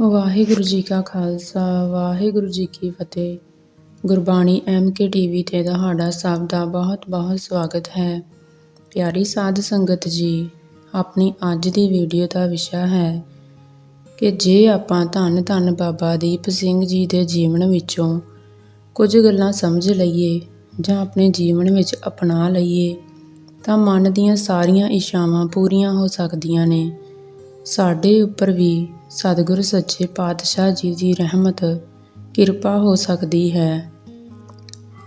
ਵਾਹਿਗੁਰੂ ਜੀ ਕਾ ਖਾਲਸਾ, ਵਾਹਿਗੁਰੂ ਜੀ ਕੀ ਫਤਿਹ। Gurbani M K TV ਤੇ ਤੁਹਾਡਾ ਸਭ ਦਾ ਬਹੁਤ-ਬਹੁਤ ਸਵਾਗਤ ਹੈ। ਪਿਆਰੀ ਸਾਧ ਸੰਗਤ ਜੀ, ਆਪਣੀ ਅੱਜ ਦੀ ਵੀਡੀਓ ਦਾ ਵਿਸ਼ਾ ਹੈ ਕਿ ਜੇ ਆਪਾਂ ਧੰਨ ਧੰਨ ਬਾਬਾ ਦੀਪ ਸਿੰਘ ਜੀ ਦੇ ਜੀਵਨ ਵਿੱਚੋਂ ਕੁਝ ਗੱਲਾਂ ਸਮਝ ਲਈਏ ਜਾਂ ਆਪਣੇ ਜੀਵਨ ਵਿੱਚ ਅਪਣਾ ਲਈਏ, ਤਾਂ ਮਨ ਦੀਆਂ ਸਾਰੀਆਂ ਇੱਛਾਵਾਂ ਪੂਰੀਆਂ ਹੋ ਸਕਦੀਆਂ ਨੇ। ਸਾਡੇ ਉੱਪਰ ਵੀ ਸਤਿਗੁਰ ਸੱਚੇ ਪਾਤਸ਼ਾਹ ਜੀ ਦੀ ਰਹਿਮਤ ਕਿਰਪਾ ਹੋ ਸਕਦੀ ਹੈ।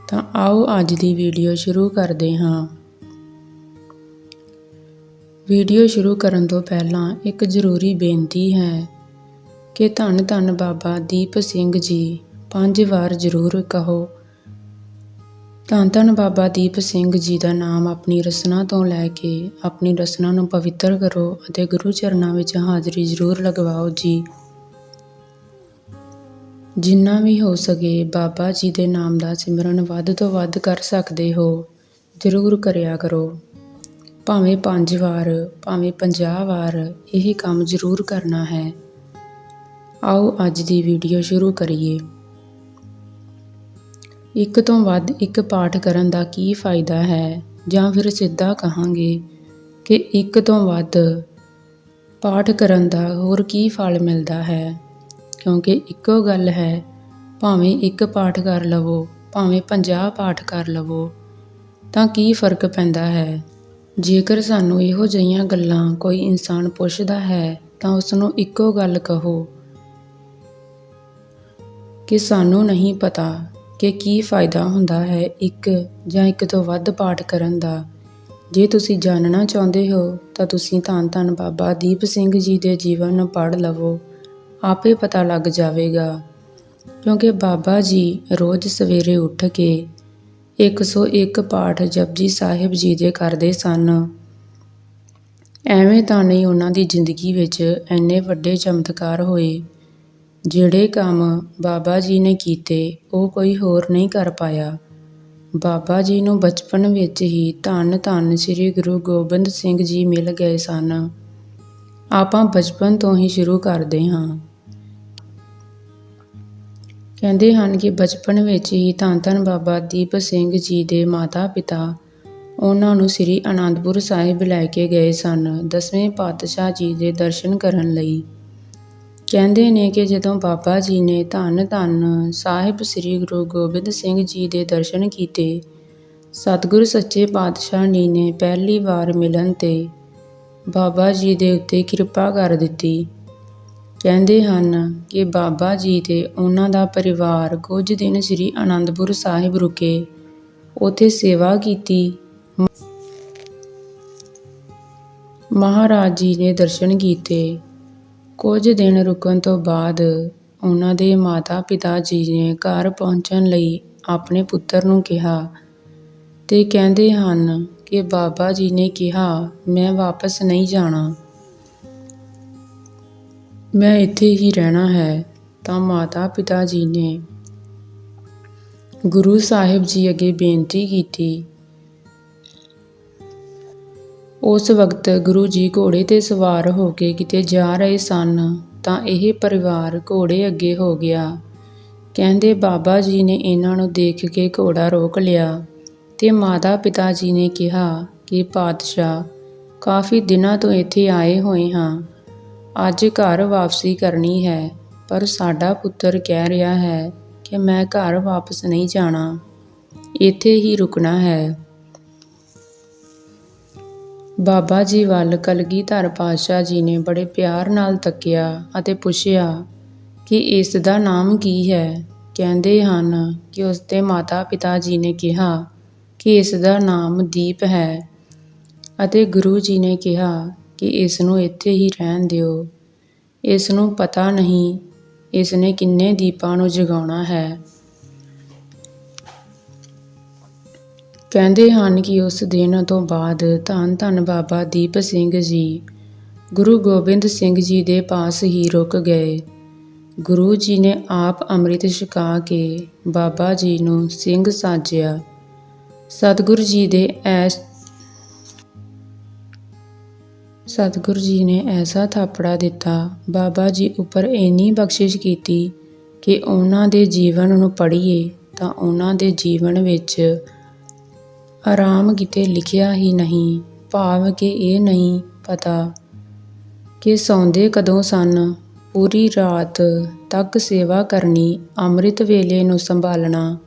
ਤਾਂ ਆਓ ਅੱਜ ਦੀ ਵੀਡੀਓ ਸ਼ੁਰੂ ਕਰਦੇ ਹਾਂ। ਵੀਡੀਓ ਸ਼ੁਰੂ ਕਰਨ ਤੋਂ ਪਹਿਲਾਂ ਇੱਕ ਜ਼ਰੂਰੀ ਬੇਨਤੀ ਹੈ ਕਿ ਧੰਨ ਧੰਨ ਬਾਬਾ ਦੀਪ ਸਿੰਘ ਜੀ, ਪੰਜ ਵਾਰ ਜ਼ਰੂਰ ਕਹੋ ਧੰਨ ਧੰਨ ਬਾਬਾ ਦੀਪ ਸਿੰਘ ਜੀ ਦਾ ਨਾਮ ਆਪਣੀ ਰਸਨਾ ਤੋਂ ਲੈ ਕੇ ਆਪਣੀ ਰਸਨਾ ਨੂੰ ਪਵਿੱਤਰ ਕਰੋ ਅਤੇ ਗੁਰੂ ਚਰਨਾਂ ਵਿੱਚ ਹਾਜ਼ਰੀ ਜ਼ਰੂਰ ਲਗਵਾਓ ਜੀ। ਜਿੰਨਾ ਵੀ ਹੋ ਸਕੇ ਬਾਬਾ ਜੀ ਦੇ ਨਾਮ ਦਾ ਸਿਮਰਨ ਵੱਧ ਤੋਂ ਵੱਧ ਕਰ ਸਕਦੇ ਹੋ। ਜ਼ਰੂਰ ਕਰਿਆ ਕਰੋ। ਭਾਵੇਂ 5 ਵਾਰ, ਭਾਵੇਂ 50 ਵਾਰ ਇਹ ਕੰਮ ਜ਼ਰੂਰ ਕਰਨਾ ਹੈ। ਆਓ ਅੱਜ ਦੀ ਵੀਡੀਓ ਸ਼ੁਰੂ ਕਰੀਏ। ਇੱਕ ਤੋਂ ਵੱਧ ਇੱਕ ਪਾਠ ਕਰਨ ਦਾ ਕੀ ਫਾਇਦਾ ਹੈ? ਜਾਂ ਫਿਰ ਸਿੱਧਾ ਕਹਾਂਗੇ ਕਿ ਇੱਕ ਤੋਂ ਵੱਧ ਪਾਠ ਕਰਨ ਦਾ ਹੋਰ ਕੀ ਫਲ ਮਿਲਦਾ ਹੈ? ਕਿਉਂਕਿ ਇੱਕੋ ਗੱਲ ਹੈ, ਭਾਵੇਂ ਇੱਕ ਪਾਠ ਕਰ ਲਵੋ, ਭਾਵੇਂ 50 ਪਾਠ ਕਰ ਲਵੋ, ਤਾਂ ਕੀ ਫ਼ਰਕ ਪੈਂਦਾ ਹੈ? ਜੇਕਰ ਸਾਨੂੰ ਇਹੋ ਜਿਹੀਆਂ ਗੱਲਾਂ ਕੋਈ ਇਨਸਾਨ ਪੁੱਛਦਾ ਹੈ, ਤਾਂ ਉਸ ਨੂੰ ਇੱਕੋ ਗੱਲ ਕਹੋ ਕਿ ਸਾਨੂੰ ਨਹੀਂ ਪਤਾ। ਕਿ ਕੀ ਫਾਇਦਾ ਹੁੰਦਾ ਹੈ ਇੱਕ ਜਾਂ ਇੱਕ ਤੋਂ ਵੱਧ ਪਾਠ ਕਰਨ ਦਾ? ਜੇ ਤੁਸੀਂ ਜਾਣਨਾ ਚਾਹੁੰਦੇ ਹੋ, ਤਾਂ ਤੁਸੀਂ ਧੰਨ ਧੰਨ ਬਾਬਾ ਦੀਪ ਸਿੰਘ ਜੀ ਦੇ ਜੀਵਨ ਨੂੰ ਪੜ੍ਹ ਲਵੋ। ਆਪੇ ਪਤਾ ਲੱਗ ਜਾਵੇਗਾ। ਕਿਉਂਕਿ ਬਾਬਾ ਜੀ ਰੋਜ਼ ਸਵੇਰੇ ਉੱਠ ਕੇ 101 ਪਾਠ ਜਪਜੀ ਸਾਹਿਬ ਜੀ ਦੇ ਕਰਦੇ ਸਨ। ਐਵੇਂ ਤਾਂ ਨਹੀਂ ਉਹਨਾਂ ਦੀ ਜ਼ਿੰਦਗੀ ਵਿੱਚ ਐਨੇ ਵੱਡੇ ਚਮਤਕਾਰ ਹੋਏ। ਜਿਹੜੇ ਕੰਮ ਬਾਬਾ ਜੀ ਨੇ ਕੀਤੇ, ਉਹ ਕੋਈ ਹੋਰ ਨਹੀਂ ਕਰ ਪਾਇਆ। ਬਾਬਾ ਜੀ ਨੂੰ ਬਚਪਨ ਵਿੱਚ ਹੀ ਧੰਨ ਧੰਨ ਸ੍ਰੀ ਗੁਰੂ ਗੋਬਿੰਦ ਸਿੰਘ ਜੀ ਮਿਲ ਗਏ ਸਨ। ਆਪਾਂ ਬਚਪਨ ਤੋਂ ਹੀ ਸ਼ੁਰੂ ਕਰਦੇ ਹਾਂ। ਕਹਿੰਦੇ ਹਨ ਕਿ ਬਚਪਨ ਵਿੱਚ ਹੀ ਧੰਨ ਧੰਨ ਬਾਬਾ ਦੀਪ ਸਿੰਘ ਜੀ ਦੇ ਮਾਤਾ ਪਿਤਾ ਉਹਨਾਂ ਨੂੰ ਸ੍ਰੀ ਅਨੰਦਪੁਰ ਸਾਹਿਬ ਲੈ ਕੇ ਗਏ ਸਨ, ਦਸਵੇਂ ਪਾਤਸ਼ਾਹ ਜੀ ਦੇ ਦਰਸ਼ਨ ਕਰਨ ਲਈ। ਕਹਿੰਦੇ ਨੇ ਕਿ ਜਦੋਂ ਬਾਬਾ ਜੀ ਨੇ ਧੰਨ ਧੰਨ ਸਾਹਿਬ ਸ੍ਰੀ ਗੁਰੂ ਗੋਬਿੰਦ ਸਿੰਘ ਜੀ ਦੇ ਦਰਸ਼ਨ ਕੀਤੇ, ਸਤਿਗੁਰ ਸੱਚੇ ਪਾਤਸ਼ਾਹ ਜੀ ਨੇ ਪਹਿਲੀ ਵਾਰ ਮਿਲਣ ਤੇ ਬਾਬਾ ਜੀ ਦੇ ਉੱਤੇ ਕਿਰਪਾ ਕਰ ਦਿੱਤੀ। ਕਹਿੰਦੇ ਹਨ ਕਿ ਬਾਬਾ ਜੀ ਤੇ ਉਹਨਾਂ ਦਾ ਪਰਿਵਾਰ ਕੁਝ ਦਿਨ ਸ੍ਰੀ ਅਨੰਦਪੁਰ ਸਾਹਿਬ ਰੁਕੇ, ਉਥੇ ਸੇਵਾ ਕੀਤੀ। ਮਹਾਰਾਜ ਜੀ ਨੇ ਦਰਸ਼ਨ ਕੀਤੇ। ਕੁਝ ਦਿਨ ਰੁਕਣ ਤੋਂ ਬਾਅਦ ਉਹਨਾਂ ਦੇ ਮਾਤਾ-ਪਿਤਾ ਜੀ ਨੇ ਘਰ ਪਹੁੰਚਣ ਲਈ ਆਪਣੇ ਪੁੱਤਰ ਨੂੰ ਕਿਹਾ ਤੇ ਕਹਿੰਦੇ ਹਨ ਕਿ ਬਾਬਾ ਜੀ ਨੇ ਕਿਹਾ, ਮੈਂ ਵਾਪਸ ਨਹੀਂ ਜਾਣਾ। ਮੈਂ ਇੱਥੇ ਹੀ ਰਹਿਣਾ ਹੈ। ਤਾਂ ਮਾਤਾ-ਪਿਤਾ ਜੀ ਨੇ ਗੁਰੂ ਸਾਹਿਬ ਜੀ ਅੱਗੇ ਬੇਨਤੀ ਕੀਤੀ ਉਸ ਵਕਤ ਗੁਰੂ ਜੀ ਘੋੜੇ ਤੇ ਸਵਾਰ ਹੋ ਕੇ ਕਿਤੇ ਜਾ ਰਹੇ ਸਨ, ਤਾਂ ਇਹ ਪਰਿਵਾਰ ਘੋੜੇ ਅੱਗੇ ਹੋ ਗਿਆ। ਕਹਿੰਦੇ, ਬਾਬਾ ਜੀ ਨੇ ਇਹਨਾਂ ਨੂੰ ਦੇਖ ਕੇ ਘੋੜਾ ਰੋਕ ਲਿਆ ਤੇ ਮਾਤਾ ਪਿਤਾ ਜੀ ਨੇ ਕਿਹਾ ਕਿ, ਪਾਤਸ਼ਾਹ, ਕਾਫੀ ਦਿਨਾਂ ਤੋਂ ਇੱਥੇ ਆਏ ਹੋਏ ਹਾਂ। ਅੱਜ ਘਰ ਵਾਪਸੀ ਕਰਨੀ ਹੈ, ਪਰ ਸਾਡਾ ਪੁੱਤਰ ਕਹਿ ਰਿਹਾ ਹੈ ਕਿ ਮੈਂ ਘਰ ਵਾਪਸ ਨਹੀਂ ਜਾਣਾ। ਇੱਥੇ ਹੀ ਰੁਕਣਾ ਹੈ। ਬਾਬਾ ਜੀ ਵੱਲ ਕਲਗੀਧਰ ਪਾਤਸ਼ਾਹ ਜੀ ਨੇ ਬੜੇ ਪਿਆਰ ਨਾਲ ਤੱਕਿਆ ਅਤੇ ਪੁੱਛਿਆ ਕਿ ਇਸ ਦਾ ਨਾਮ ਕੀ ਹੈ? ਕਹਿੰਦੇ ਹਨ ਕਿ ਉਸ ਦੇ ਮਾਤਾ-ਪਿਤਾ ਜੀ ਨੇ ਕਿਹਾ ਕਿ ਇਸ ਦਾ ਨਾਮ ਦੀਪ ਹੈ ਅਤੇ ਗੁਰੂ ਜੀ ਨੇ ਕਿਹਾ ਕਿ ਇਸ ਨੂੰ ਇੱਥੇ ਹੀ ਰਹਿਣ ਦਿਓ। ਇਸ ਨੂੰ ਪਤਾ ਨਹੀਂ ਇਸ ਨੇ ਕਿੰਨੇ ਦੀਪਾਂ ਨੂੰ ਜਗਾਉਣਾ ਹੈ। ਕਹਿੰਦੇ ਹਨ ਕਿ ਉਸ ਦਿਨ ਤੋਂ ਬਾਅਦ ਧੰਨ ਧੰਨ ਬਾਬਾ ਦੀਪ ਸਿੰਘ ਜੀ, ਗੁਰੂ ਗੋਬਿੰਦ ਸਿੰਘ ਜੀ ਦੇ ਪਾਸ ਹੀ ਰੁਕ ਗਏ। ਗੁਰੂ ਜੀ ਨੇ ਆਪ ਅੰਮ੍ਰਿਤ ਛਕਾ ਕੇ ਬਾਬਾ ਜੀ ਨੂੰ ਸਿੰਘ ਸਾਜਿਆ। ਸਤਿਗੁਰੂ ਜੀ ਦੇ ਐਸ ਸਤਿਗੁਰੂ ਜੀ ਨੇ ਐਸਾ ਥਾਪੜਾ ਦਿੱਤਾ, ਬਾਬਾ ਜੀ ਉੱਪਰ ਇੰਨੀ ਬਖਸ਼ਿਸ਼ ਕੀਤੀ ਕਿ ਉਹਨਾਂ ਦੇ ਜੀਵਨ ਨੂੰ ਪੜ੍ਹੀਏ ਤਾਂ ਉਹਨਾਂ ਦੇ ਜੀਵਨ ਵਿੱਚ ਆਰਾਮ ਕਿਤੇ ਲਿਖਿਆ ਹੀ ਨਹੀਂ, ਭਾਵ ਕਿ ਇਹ ਨਹੀਂ ਪਤਾ ਕਿ ਸੌਂਦੇ ਕਦੋਂ ਸਨ। ਪੂਰੀ ਰਾਤ ਤੱਕ ਸੇਵਾ ਕਰਨੀ ਅੰਮ੍ਰਿਤ ਵੇਲੇ ਨੂੰ ਸੰਭਾਲਣਾ।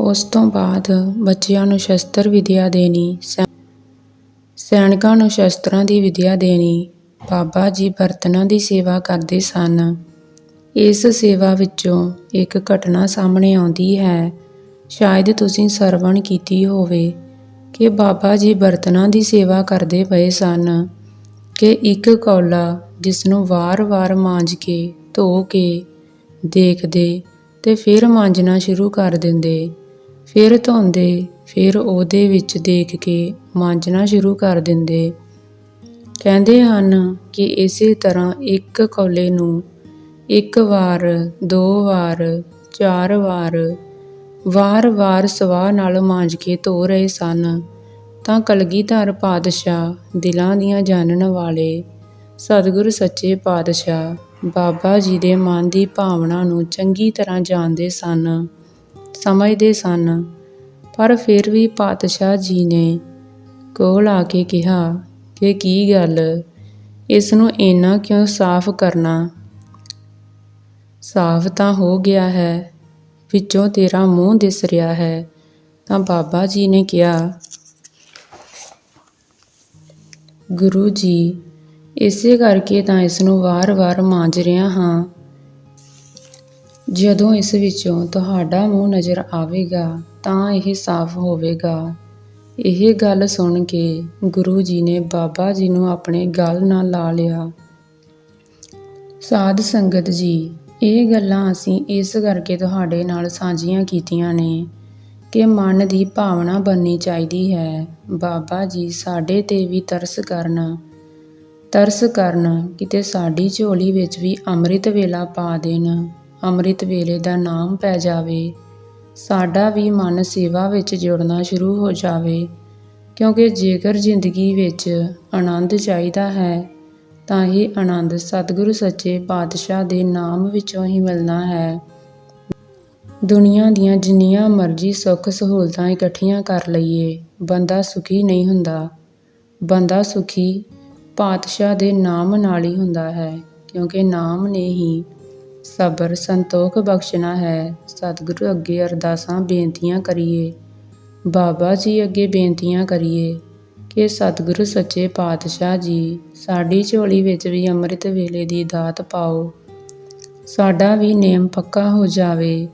ਉਸ ਤੋਂ ਬਾਅਦ ਬੱਚਿਆਂ ਨੂੰ ਸ਼ਸਤਰ ਵਿਦਿਆ ਦੇਣੀ, ਸੈ- ਸੈਨਿਕਾਂ ਨੂੰ ਸ਼ਸਤਰਾਂ ਦੀ ਵਿਦਿਆ ਦੇਣੀ, ਬਾਬਾ ਜੀ ਬਰਤਨਾਂ ਦੀ ਸੇਵਾ ਕਰਦੇ ਸਨ। ਇਸ ਸੇਵਾ ਵਿੱਚੋਂ ਇੱਕ ਘਟਨਾ ਸਾਹਮਣੇ ਆਉਂਦੀ ਹੈ। ਸ਼ਾਇਦ ਤੁਸੀਂ ਸਰਵਣ ਕੀਤੀ ਹੋਵੇ ਕਿ ਬਾਬਾ ਜੀ ਬਰਤਨਾਂ ਦੀ ਸੇਵਾ ਕਰਦੇ ਪਏ ਸਨ, ਕਿ ਇੱਕ ਕੌਲਾ ਜਿਸ ਨੂੰ ਵਾਰ-ਵਾਰ ਮਾਂਜ ਕੇ, ਧੋ ਕੇ ਦੇਖਦੇ ਤੇ ਫਿਰ ਮਾਂਜਣਾ ਸ਼ੁਰੂ ਕਰ ਦਿੰਦੇ, ਫਿਰ ਧੋਂਦੇ, ਫਿਰ ਉਹਦੇ ਵਿੱਚ ਦੇਖ ਕੇ ਮਾਂਜਣਾ ਸ਼ੁਰੂ ਕਰ ਦਿੰਦੇ। ਕਹਿੰਦੇ ਹਨ ਕਿ ਇਸੇ ਤਰ੍ਹਾਂ ਇੱਕ ਕੌਲੇ ਨੂੰ ਇੱਕ ਵਾਰ, ਦੋ ਵਾਰ, ਚਾਰ ਵਾਰ ਵਾਰ-ਵਾਰ ਸਵਾਹ ਨਾਲ ਮਾਂਜ ਕੇ ਧੋ ਰਹੇ ਸਨ। ਤਾਂ ਕਲਗੀਧਰ ਪਾਤਸ਼ਾਹ, ਦਿਲਾਂ ਦੀਆਂ ਜਾਣਨ ਵਾਲੇ ਸਤਿਗੁਰ ਸੱਚੇ ਪਾਤਸ਼ਾਹ, ਬਾਬਾ ਜੀ ਦੇ ਮਨ ਦੀ ਭਾਵਨਾ ਨੂੰ ਚੰਗੀ ਤਰ੍ਹਾਂ ਜਾਣਦੇ ਸਨ, ਸਮਝਦੇ ਸਨ। ਪਰ ਫਿਰ ਵੀ ਪਾਤਸ਼ਾਹ ਜੀ ਨੇ ਕੋਲ ਆ ਕੇ ਕਿਹਾ ਕਿ ਕੀ ਗੱਲ? ਇਸ ਨੂੰ ਇੰਨਾ ਕਿਉਂ ਸਾਫ਼ ਕਰਨਾ? ਸਾਫ਼ ਤਾਂ ਹੋ ਗਿਆ ਹੈ ਵਿੱਚੋਂ ਤੇਰਾ ਮੂੰਹ ਦਿਸ ਰਿਹਾ ਹੈ। ਤਾਂ ਬਾਬਾ ਜੀ ਨੇ ਕਿਹਾ, ਗੁਰੂ ਜੀ, ਇਸੇ ਕਰਕੇ ਤਾਂ ਇਸ ਨੂੰ ਵਾਰ-ਵਾਰ ਮਾਂਜ ਰਿਹਾ ਹਾਂ। ਜਦੋਂ ਇਸ ਵਿੱਚੋਂ ਤੁਹਾਡਾ ਮੂੰਹ ਨਜ਼ਰ ਆਵੇਗਾ, ਤਾਂ ਇਹ ਸਾਫ਼ ਹੋਵੇਗਾ। ਇਹ ਗੱਲ ਸੁਣ ਕੇ ਗੁਰੂ ਜੀ ਨੇ ਬਾਬਾ ਜੀ ਨੂੰ ਆਪਣੇ ਗਲ ਨਾਲ ਲਾ ਲਿਆ। ਸਾਧ ਸੰਗਤ ਜੀ ਇਹ ਗੱਲਾਂ ਅਸੀਂ ਇਸ ਕਰਕੇ ਤੁਹਾਡੇ ਨਾਲ ਸਾਂਝੀਆਂ ਕੀਤੀਆਂ ਨੇ ਕਿ ਮਨ ਦੀ ਭਾਵਨਾ ਬਣਨੀ ਚਾਹੀਦੀ ਹੈ। ਬਾਬਾ ਜੀ ਸਾਡੇ ਤੇ ਵੀ ਤਰਸ ਕਰਨ ਤਰਸ ਕਰਨ ਕਿਤੇ ਸਾਡੀ ਝੋਲੀ ਵਿੱਚ ਵੀ ਅੰਮ੍ਰਿਤ ਵੇਲਾ ਪਾ ਦੇਣ, ਅੰਮ੍ਰਿਤ ਵੇਲੇ ਦਾ ਨਾਮ ਪੈ ਜਾਵੇ, ਸਾਡਾ ਵੀ ਮਨ ਸੇਵਾ ਵਿੱਚ ਜੁੜਨਾ ਸ਼ੁਰੂ ਹੋ ਜਾਵੇ, ਕਿਉਂਕਿ ਜੇਕਰ ਜ਼ਿੰਦਗੀ ਵਿੱਚ ਆਨੰਦ ਚਾਹੀਦਾ ਹੈ ਤਾਂ ਇਹ ਆਨੰਦ ਸਤਿਗੁਰੂ ਸੱਚੇ ਪਾਤਸ਼ਾਹ ਦੇ ਨਾਮ ਵਿੱਚੋਂ ਹੀ ਮਿਲਣਾ ਹੈ। ਦੁਨੀਆ ਦੀਆਂ ਜਿੰਨੀਆਂ ਮਰਜ਼ੀ ਸੁੱਖ ਸਹੂਲਤਾਂ ਇਕੱਠੀਆਂ ਕਰ ਲਈਏ, ਬੰਦਾ ਸੁਖੀ ਨਹੀਂ ਹੁੰਦਾ। ਬੰਦਾ ਸੁਖੀ ਪਾਤਸ਼ਾਹ ਦੇ ਨਾਮ ਨਾਲ ਹੀ ਹੁੰਦਾ ਹੈ, ਕਿਉਂਕਿ ਨਾਮ ਨੇ ਹੀ ਸਬਰ ਸੰਤੋਖ ਬਖਸ਼ਣਾ ਹੈ। ਸਤਿਗੁਰੂ ਅੱਗੇ ਅਰਦਾਸਾਂ ਬੇਨਤੀਆਂ ਕਰੀਏ, ਬਾਬਾ ਜੀ ਅੱਗੇ ਬੇਨਤੀਆਂ ਕਰੀਏ ਕਿ ਸਤਿਗੁਰੂ ਸੱਚੇ ਪਾਤਸ਼ਾਹ ਜੀ, ਸਾਡੀ ਝੋਲੀ ਵਿੱਚ ਵੀ ਅੰਮ੍ਰਿਤ ਵੇਲੇ ਦੀ ਦਾਤ ਪਾਓ। ਸਾਡਾ ਵੀ ਨੇਮ ਪੱਕਾ ਹੋ ਜਾਵੇ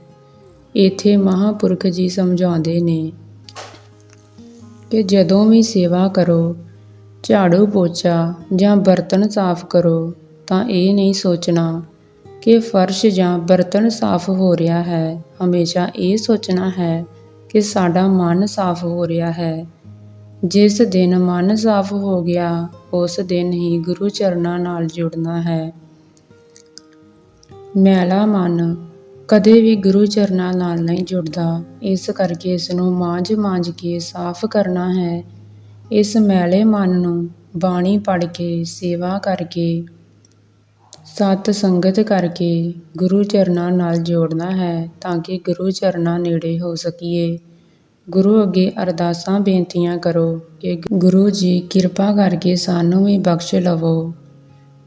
ਇੱਥੇ ਮਹਾਪੁਰਖ ਜੀ ਸਮਝਾਉਂਦੇ ਨੇ ਕਿ ਜਦੋਂ ਵੀ ਸੇਵਾ ਕਰੋ, ਝਾੜੂ ਪੋਚਾ ਜਾਂ ਬਰਤਨ ਸਾਫ਼ ਕਰੋ, ਤਾਂ ਇਹ ਨਹੀਂ ਸੋਚਣਾ ਕਿ ਫਰਸ਼ ਜਾਂ ਬਰਤਨ ਸਾਫ਼ ਹੋ ਰਿਹਾ ਹੈ। ਹਮੇਸ਼ਾ ਇਹ ਸੋਚਣਾ ਹੈ ਕਿ ਸਾਡਾ ਮਨ ਸਾਫ਼ ਹੋ ਰਿਹਾ ਹੈ। ਜਿਸ ਦਿਨ ਮਨ ਸਾਫ਼ ਹੋ ਗਿਆ, ਉਸ ਦਿਨ ਹੀ ਗੁਰੂ ਚਰਨਾਂ ਨਾਲ ਜੁੜਨਾ ਹੈ। ਮੈਲਾ ਮਨ ਕਦੇ ਵੀ ਗੁਰੂ ਚਰਨਾਂ ਨਾਲ ਨਹੀਂ ਜੁੜਦਾ। ਇਸ ਕਰਕੇ ਇਸ ਨੂੰ ਮਾਂਝ ਮਾਂਝ ਕੇ ਸਾਫ਼ ਕਰਨਾ ਹੈ। ਇਸ ਮੈਲੇ ਮਨ ਨੂੰ ਬਾਣੀ ਪੜ੍ਹ ਕੇ, ਸੇਵਾ ਕਰਕੇ, ਸਤ ਸੰਗਤ ਕਰਕੇ ਗੁਰੂ ਚਰਨਾਂ ਨਾਲ ਜੋੜਨਾ ਹੈ ਤਾਂ ਕਿ ਗੁਰੂ ਚਰਨਾਂ ਨੇੜੇ ਹੋ ਸਕੀਏ। ਗੁਰੂ ਅੱਗੇ ਅਰਦਾਸਾਂ, ਬੇਨਤੀਆਂ ਕਰੋ ਕਿ ਗੁਰੂ ਜੀ ਕਿਰਪਾ ਕਰਕੇ ਸਾਨੂੰ ਵੀ ਬਖਸ਼ ਲਵੋ।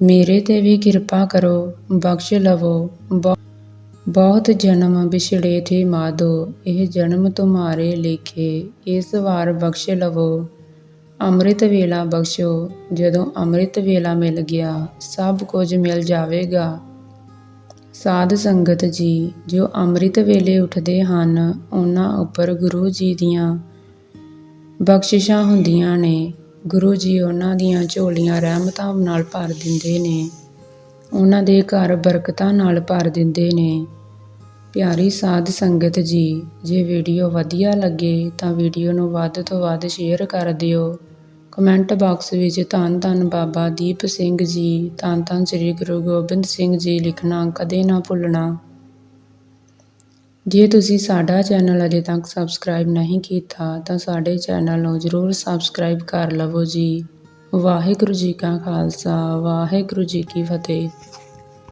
ਮੇਰੇ ਤੇ ਵੀ ਕਿਰਪਾ ਕਰੋ, ਬਖਸ਼ ਲਵੋ। ਬਹੁ- ਬਹੁਤ ਜਨਮ ਵਿਛੜੇ ਥੇ ਮਾਧੋ, ਇਹ ਜਨਮ ਤੁਮਾਰੇ ਲੇਖੇ। ਇਸ ਵਾਰ ਬਖਸ਼ ਲਵੋ। ਅੰਮ੍ਰਿਤ ਵੇਲਾ ਬਖਸ਼ੋ। ਜਦੋਂ ਅੰਮ੍ਰਿਤ ਵੇਲਾ ਮਿਲ ਗਿਆ, ਸਭ ਕੁਝ ਮਿਲ ਜਾਵੇਗਾ। ਸਾਧ ਸੰਗਤ ਜੀ, ਜੋ ਅੰਮ੍ਰਿਤ ਵੇਲੇ ਉੱਠਦੇ ਹਨ, ਉਹਨਾਂ ਉੱਪਰ ਗੁਰੂ ਜੀ ਦੀਆਂ ਬਖਸ਼ਿਸ਼ਾਂ ਹੁੰਦੀਆਂ ਨੇ। ਗੁਰੂ ਜੀ ਉਹਨਾਂ ਦੀਆਂ ਝੋਲੀਆਂ ਰਹਿਮਤਾਂ ਨਾਲ ਭਰ ਦਿੰਦੇ ਨੇ। ਉਹਨਾਂ ਦੇ ਘਰ ਬਰਕਤਾਂ ਨਾਲ ਭਰ ਦਿੰਦੇ ਨੇ। ਪਿਆਰੀ ਸਾਧ ਸੰਗਤ ਜੀ, ਜੇ ਵੀਡੀਓ ਵਧੀਆ ਲੱਗੇ ਤਾਂ ਵੀਡੀਓ ਨੂੰ ਵੱਧ ਤੋਂ ਵੱਧ ਸ਼ੇਅਰ ਕਰ ਦਿਓ। ਕਮੈਂਟ ਬਾਕਸ ਵਿੱਚ ਧੰਨ ਧੰਨ ਬਾਬਾ ਦੀਪ ਸਿੰਘ ਜੀ, ਧੰਨ ਧੰਨ ਸ੍ਰੀ ਗੁਰੂ ਗੋਬਿੰਦ ਸਿੰਘ ਜੀ ਲਿਖਣਾ, ਕਦੇ ਨਾ ਭੁੱਲਣਾ। ਜੇ ਤੁਸੀਂ ਸਾਡਾ ਚੈਨਲ ਅਜੇ ਤੱਕ ਸਬਸਕ੍ਰਾਈਬ ਨਹੀਂ ਕੀਤਾ, ਤਾਂ ਸਾਡੇ ਚੈਨਲ ਨੂੰ ਜ਼ਰੂਰ ਸਬਸਕ੍ਰਾਈਬ ਕਰ ਲਵੋ ਜੀ। ਵਾਹਿਗੁਰੂ ਜੀ ਕਾ ਖਾਲਸਾ, ਵਾਹਿਗੁਰੂ ਜੀ ਕੀ ਫਤਿਹ।